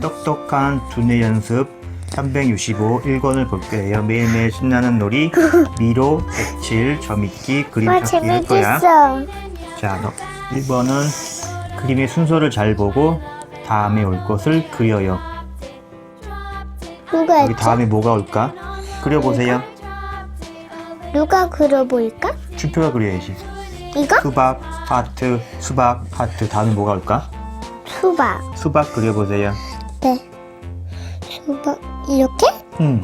똑똑한 두뇌 연습 365 1권을 볼 거예요. 매일매일 신나는 놀이, 미로, 색칠, 점입기, 그림 와 찾기 할 거야. 재밌겠어. 자, 너 1번은 그림의 순서를 잘 보고 다음에 올 것을 그려요. 누가 여기 했지? 다음에 뭐가 올까? 그려보세요. 누가 그려볼까? 춤표가 그려야지. 이거? 수박, 하트, 수박, 하트. 다음에 뭐가 올까? 수박. 수박 그려보세요. 네. 수박 이렇게? 음,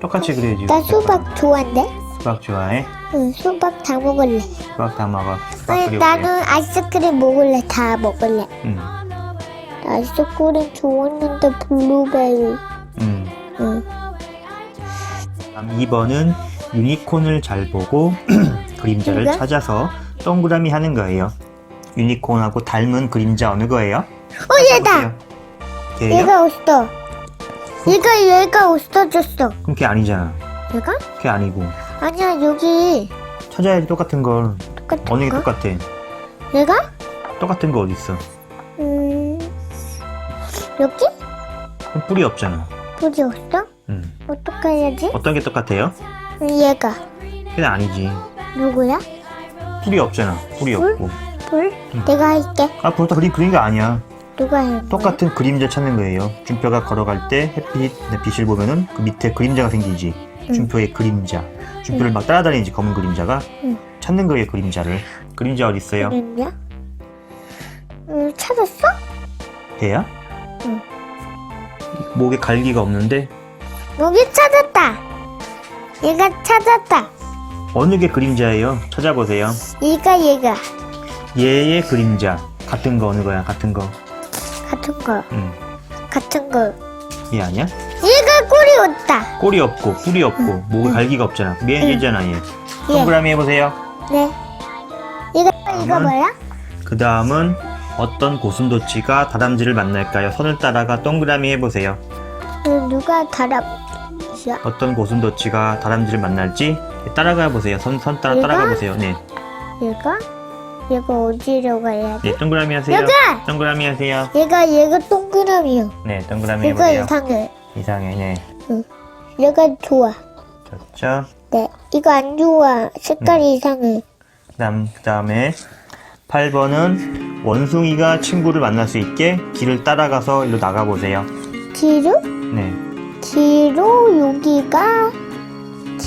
똑같이 그려야지. 나 수박 좋아한대. 수박 좋아해? 응, 수박 다 먹을래. 수박 다 먹어. 수박 아니. 나는 아이스크림 먹을래. 다 먹을래. 음, 나 아이스크림 좋았는데 블루베리. 음. 응. 다음 2번은 유니콘을 잘 보고 그림자를 이거? 찾아서 동그라미 하는 거예요. 유니콘하고 닮은 그림자 어느 거예요? 어 얘다. 보세요. 걔예요? 얘가 없어. 얘가 얘가 없어졌어. 그럼 걔 아니잖아. 얘가? 걔 아니고 아니야 여기 찾아야지 똑같은 걸. 똑같은 어느 게 거? 똑같아? 얘가? 똑같은 거 어디 있어? 음 여기? 그럼 뿔이 없잖아. 뿌리 없어? 음. 어떻게 해야지? 어떤 게 똑같아요? 음, 얘가 걔는 아니지. 누구야? 뿔이 없잖아. 뿔이 뿔? 없고. 불? 음. 내가 할게. 아, 벌써 그림 그린 거 아니야. 누가 해? 똑같은 그림자 찾는 거예요. 준표가 걸어갈 때 햇빛, 네, 빛을 보면은 그 밑에 그림자가 생기지. 응. 준표의 그림자. 준표를 막 따라다니지 검은 그림자가. 응. 찾는 거예요 그림자를. 그림자 어디 있어요? 그랬냐? 음 찾았어? 걔야? 응. 목에 갈기가 없는데 여기 찾았다. 얘가 찾았다. 어느 게 그림자예요? 찾아보세요. 얘가 얘가 얘의 그림자. 같은 거 어느 거야? 같은 거. 같은 거 응. 같은 거. 얘 아니야? 얘가 꼴이 없다. 꼬리 없고 뿔이 없고 목에 갈기가 없잖아. 얘 얘잖아 얘. 얘. 동그라미 해보세요. 네. 이거 이거? 뭐야? 그 다음은 어떤 고슴도치가 다람쥐를 만날까요? 선을 따라가 동그라미 해보세요. 음, 누가 달아? 어떤 고슴도치가 다람쥐를 만날지 따라가 보세요. 선, 선 따라 얘가? 따라가 보세요. 네, 얘가? 얘가 어디로 가야 돼? 네 동그라미 하세요. 얘가! 동그라미 하세요. 얘가 얘가 동그라미요. 네, 동그라미 얘가 해보세요. 이상해. 이상해, 네, 얘가 좋아. 좋죠. 네. 이거 안 좋아. 색깔이 네. 이상해. 그다음 그다음에 8번은 원숭이가 친구를 만날 수 있게 길을 따라가서 일로 나가 보세요. 뒤로? 네, 뒤로 여기가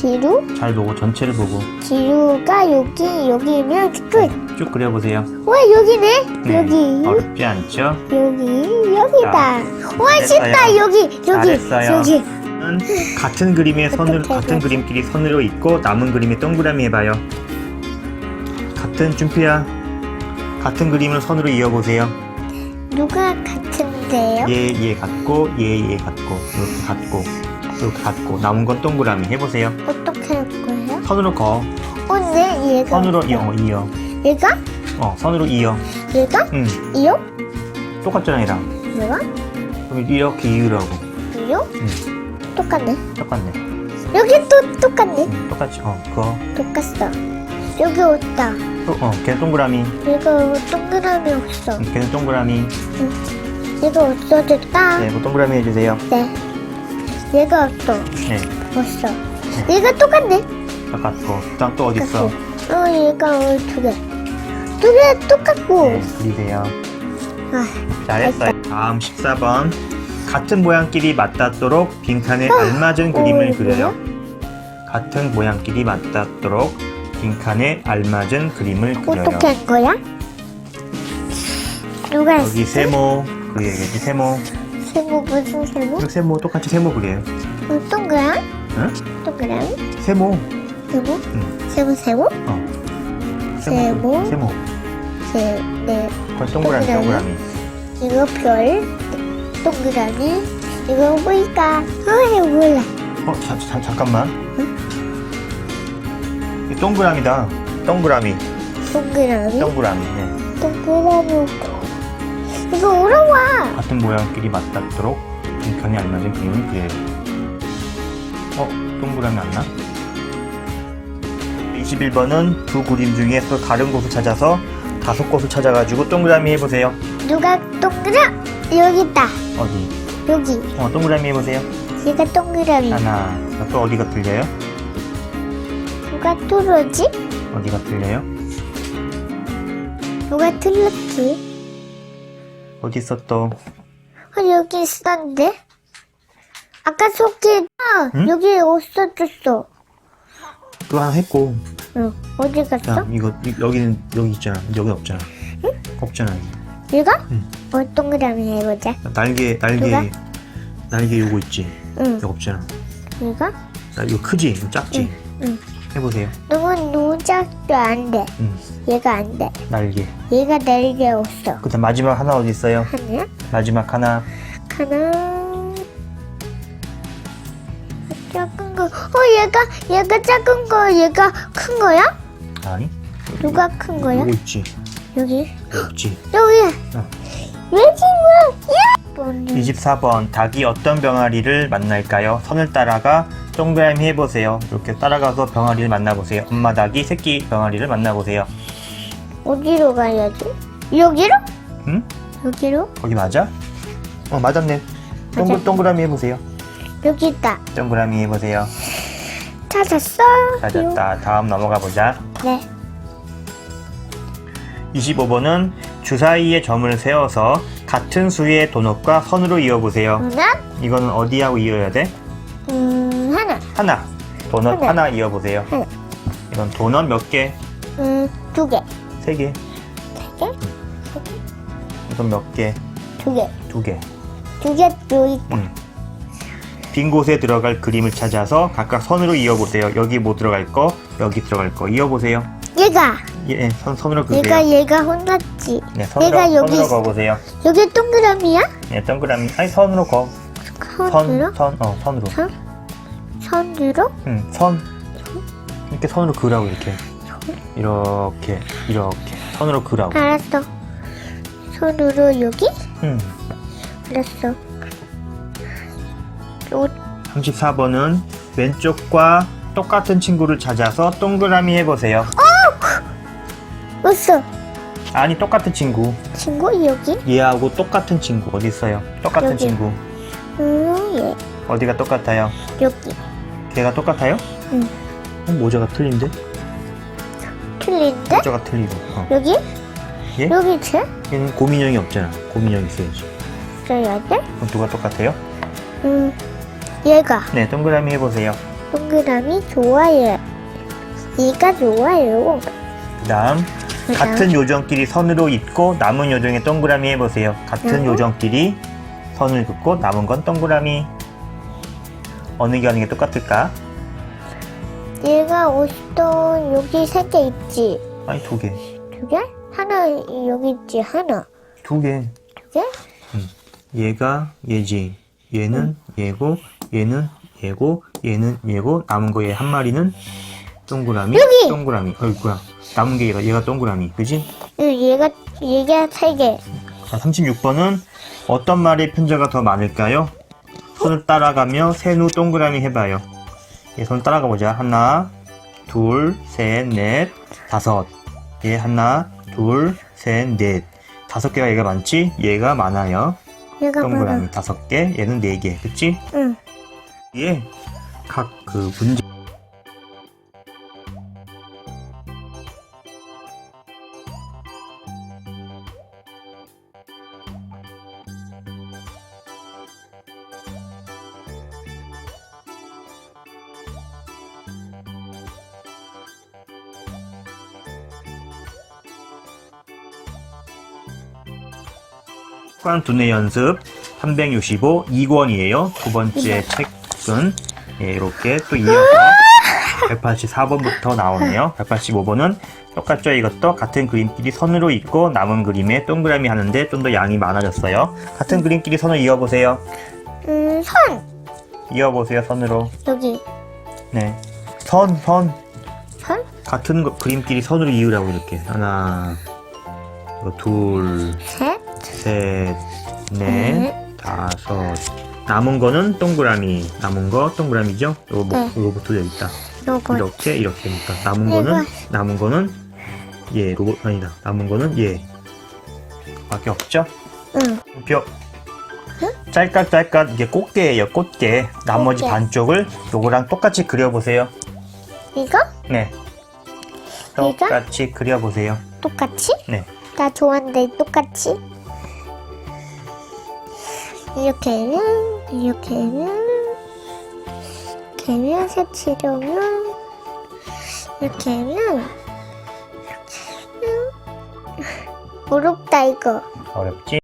뒤로? 잘 보고 전체를 보고 뒤로가 여기 여기면 끝. 쭉 그려보세요. 와 여기네. 네, 여기 어렵지 않죠? 여기 여기다. 와. 쉽다 여기 여기 잘했어요. 여기. 은 같은 그림의 선을 어떡해, 같은. 그림끼리 선으로 있고 남은 그림에 동그라미 해봐요. 같은 준표야. 같은 그림을 선으로 이어보세요. 누가 같은데요? 얘, 얘 같고, 얘, 얘 같고, 이렇게 같고, 이렇게 같고, 남은 건 동그라미 해보세요. 어떻게 할 거예요? 선으로 거, 어, 네 얘가. 선으로 이어, 어, 이어. 얘가? 어, 선으로 이어. 얘가? 응, 이요? 똑같잖아, 얘랑. 얘가? 그럼 이렇게 이으라고. 이요? 응, 똑같네. 똑같네. 여기 또 똑같네. 응, 똑같이, 어, 그거. 똑같어. 여기 없다. 또, 어, 걔는 동그라미. 얘가 동그라미 없어. 응, 걔는 동그라미. 얘가 없어졌다. 네, 뭐 동그라미 해주세요. 네. 얘가 없어. 네, 없어. 얘가 똑같네. 똑같고. 그다음 또 어디 있어? 어, 얘가 어, 두 개. 두 개 똑같고. 네, 그리세요. 아, 잘했어요. 다음 14번. 같은 모양끼리 맞닿도록 빈칸에 알맞은 그림을 어, 그려요. 같은 모양끼리 맞닿도록 빈칸에 알맞은 그림을 그려요. 어떻게 한 거야? 누가 여기 했어? 세모 그려야겠지 세모. 세모 무슨 세모? 세모 똑같이 세모. 어, 동그란? 응? 동그란? 세모. 세모? 응. 세모 세모? 어. 세모. 세모. 세, 네. 그건 동그라미 동그라미. 이거 별. 동그라미. 이거 뭘까? 어, 몰라. 어, 자, 자, 잠깐만. 이 동그라미다. 동그라미. 동그라미. 동그라미. 네. 동그라미. 이거 어려워. 같은 모양끼리 맞닿도록 빈칸에 알맞은 그림을 그려요. 어? 동그라미 안 나? 21번은 두 그림 중에 또 다른 곳을 찾아서 다섯 곳을 찾아가지고 동그라미 해보세요. 누가 동그라 여기 있다. 어디? 여기 어, 동그라미 해보세요. 얘가 동그라미. 하나. 또 어디가 틀려요? 누가 뚫었지? 어디가 틀려요? 누가 틀렸지? 어디 있어 또? 어, 여기 있었는데? 아까 아, 응? 여기 없어졌어. 또 하나 했고. 응. 어디 갔어? 야, 이거 이- 여기는 여기 있잖아. 여기 없잖아. 없잖아. 얘가? 응. 어, 동그라미 해보자. 날개 날개 누가? 날개 요거 있지. 응. 여기 없잖아. 얘가? 나 이거 크지? 이거 작지? 응. 해보세요. 너무 노작도 안 돼. 응. 얘가 안 돼. 날개. 얘가 날개 없어. 그다음 마지막 하나 어디 있어요? 하나? 마지막 하나. 하나. 작은 거. 어, 얘가, 얘가 작은 거, 얘가 큰 거야? 아니. 누가 큰 거야? 요거 있지. 여기. 여기 있지. 여기. 어. 왜 지금? 야! 뭐니? 24번 닭이 어떤 병아리를 만날까요? 선을 따라가 동그라미 해보세요. 이렇게 따라가서 병아리를 만나보세요. 엄마 닭이 새끼 병아리를 만나보세요. 어디로 가야지? 여기로? 응? 여기로? 거기 맞아? 어 맞았네. 맞아. 동그라미 해보세요. 여기 있다. 동그라미 해보세요. 찾았어? 맞았다. 다음 넘어가 보자. 네. 25번은 주사위에 점을 세워서 같은 수의 도넛과 선으로 이어보세요. 누나? 이거는 어디하고 이어야 돼? 음, 하나. 하나. 도넛 하나. 하나 이어보세요. 하나. 이건 도넛 몇 개? 음, 두 개. 세 개. 세 개? 세 개? 이건 몇 개? 두 개. 두 개. 두 개, 여기 있다. 음. 빈 곳에 들어갈 그림을 찾아서 각각 선으로 이어보세요. 여기 뭐 들어갈 거, 여기 들어갈 거 이어보세요. 얘가. 예, 선, 선으로 그세요. 얘가, 얘가 혼났지. 네, 선으로, 얘가 여기 선으로 있어. 거보세요. 여기 동그라미야? 네, 동그라미. 아니, 선으로 거. 선으로? 선, 선, 어, 선으로. 선? 선으로? 응, 선. 이렇게 선으로 그라고, 이렇게. 이렇게, 이렇게. 선으로 그라고. 알았어. 손으로 여기? 응. 알았어. 요, 34번은 왼쪽과 똑같은 친구를 찾아서 동그라미 해보세요. 왔어. 아니, 똑같은 친구. 친구 여기? 얘하고 똑같은 친구 어디 있어요? 똑같은 여기. 친구 음, 얘. 어디가 똑같아요? 여기. 걔가 똑같아요? 응. 어, 모자가 틀린데? 틀린데? 모자가 틀리고 어. 여기? 예? 여기 쟤? 얘는 고민형이 없잖아 고민형 있어야지 써야 돼? 그럼 누가 똑같아요? 음, 얘가. 네 동그라미 해보세요 동그라미 좋아요. 얘가 좋아요. 그 다음 같은 요정끼리 선으로 잇고 남은 요정에 동그라미 해보세요 같은 음. 요정끼리 선을 긋고 남은 건 동그라미 어느 게 어느 게 똑같을까? 얘가 옷던 여기 세 개 있지? 아니 두개두개 두 개? 하나 여기 있지? 하나. 두 개? 얘가 얘지. 얘는 얘고, 얘는 얘고, 얘는 얘고, 남은 거 얘 한 마리는 동그라미. 여기! 동그라미. 어이구야. 남은 게 얘가, 얘가 동그라미. 그지? 응, 얘가 얘가 세 개. 자, 36번은 어떤 말의 편자가 더 많을까요? 손을 따라가며 세누 동그라미 해봐요. 얘손 따라가 보자. 하나, 둘, 셋, 넷, 다섯. 얘 하나, 둘, 셋, 넷. 다섯 개가 얘가 많지? 얘가 많아요. 얘가 동그라미? 다섯 개, 얘는 네 개, 그치? 응. 얘각그 문제 관 두뇌 연습 365 2권이에요. 두 번째 책은 예, 이렇게 또 이어서 184번부터 나오네요. 185번은 똑같죠? 이것도 같은 그림끼리 선으로 잇고 남은 그림에 동그라미 하는데 좀 더 양이 많아졌어요. 같은 그림끼리 선을 이어보세요. 음, 선. 이어보세요, 선으로. 여기. 네. 선, 선. 선? 같은 거- 그림끼리 선으로 이으라고 이렇게. 하나, 둘, 셋. 셋, 넷, 네. 다섯. 남은 거는 동그라미. 남은 거 동그라미죠? 요거 뭐, 네. 로봇도 여기 있다. 요거. 이렇게 이렇게 니까 남은 이거. 거는 뭐. 남은 거는 예 로봇 아니다. 남은 거는 예. 밖에 없죠? 응. 뼈. 응? 짤깍짤깍 이게 꽃게예요. 꽃게. 나머지 꽃게. 반쪽을 요거랑 똑같이 그려보세요. 이거? 네. 똑같이 그려보세요. 똑같이? 네. 나 좋아하는데 똑같이? 이렇게는 이렇게는 이렇게는 색칠하면 이렇게는 이렇게는 어렵다 이거 어렵지?